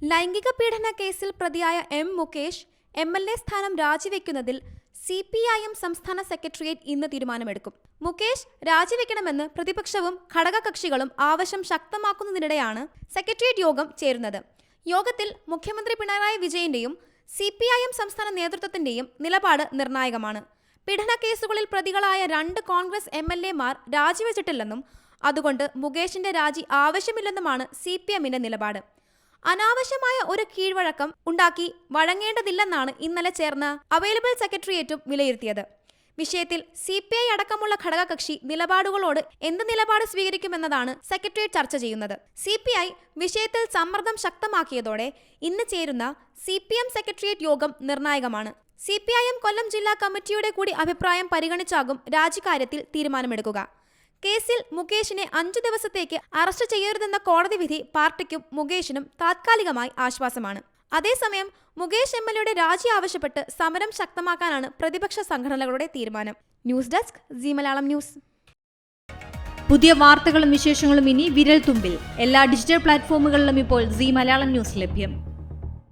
ലൈംഗിക പീഡന കേസിൽ പ്രതിയായ M Mukesh M L A സ്ഥാനം രാജിവെക്കുന്നതിൽ സി പി ഐ എം സംസ്ഥാന സെക്രട്ടേറിയറ്റ് ഇന്ന് തീരുമാനമെടുക്കും. മുകേഷ് രാജിവെക്കണമെന്ന് പ്രതിപക്ഷവും ഘടകകക്ഷികളും ആവശ്യം ശക്തമാക്കുന്നതിനിടെയാണ് സെക്രട്ടേറിയറ്റ് യോഗം ചേരുന്നത്. യോഗത്തിൽ മുഖ്യമന്ത്രി പിണറായി വിജയന്റെയും സി പി ഐ എം സംസ്ഥാന നേതൃത്വത്തിന്റെയും നിലപാട് നിർണായകമാണ്. പീഡന കേസുകളിൽ പ്രതികളായ രണ്ട് കോൺഗ്രസ് എം എൽ എമാർ രാജിവെച്ചിട്ടില്ലെന്നും അതുകൊണ്ട് മുകേഷിന്റെ രാജി ആവശ്യമില്ലെന്നുമാണ് സി പി എമ്മിന്റെ നിലപാട്. അനാവശ്യമായ ഒരു കീഴ്വഴക്കം ഉണ്ടാക്കി വഴങ്ങേണ്ടതില്ലെന്നാണ് ഇന്നലെ ചേർന്ന അവൈലബിൾ സെക്രട്ടേറിയറ്റും വിലയിരുത്തിയത്. വിഷയത്തിൽ സി പി ഐ അടക്കമുള്ള ഘടകകക്ഷി നിലപാടുകളോട് എന്ത് നിലപാട് സ്വീകരിക്കുമെന്നതാണ് സെക്രട്ടേറിയറ്റ് ചർച്ച ചെയ്യുന്നത്. സി പി ഐ വിഷയത്തിൽ സമ്മർദ്ദം ശക്തമാക്കിയതോടെ ഇന്ന് ചേരുന്ന സി പി എം സെക്രട്ടേറിയറ്റ് യോഗം നിർണായകമാണ്. C P I M Kollam ജില്ലാ കമ്മിറ്റിയുടെ കൂടി അഭിപ്രായം പരിഗണിച്ചാകും രാജിക്കാര്യത്തിൽ തീരുമാനമെടുക്കുക. കേസിൽ മുകേഷിനെ അഞ്ചു ദിവസത്തേക്ക് അറസ്റ്റ് ചെയ്യരുതെന്ന കോടതി വിധി പാർട്ടിക്കും മുകേഷിനും താത്കാലികമായി ആശ്വാസമാണ്. അതേസമയം മുകേഷ് എം എൽ എയുടെ രാജി ആവശ്യപ്പെട്ട് സമരം ശക്തമാക്കാനാണ് പ്രതിപക്ഷ സംഘടനകളുടെ തീരുമാനം. News desk G Malayalam news. പുതിയ വാർത്തകളും വിശേഷങ്ങളും ഇനി വിരൽ തുമ്പിൽ. എല്ലാ ഡിജിറ്റൽ പ്ലാറ്റ്ഫോമുകളിലും ഇപ്പോൾ സി മലയാളം ന്യൂസ് ലഭ്യം.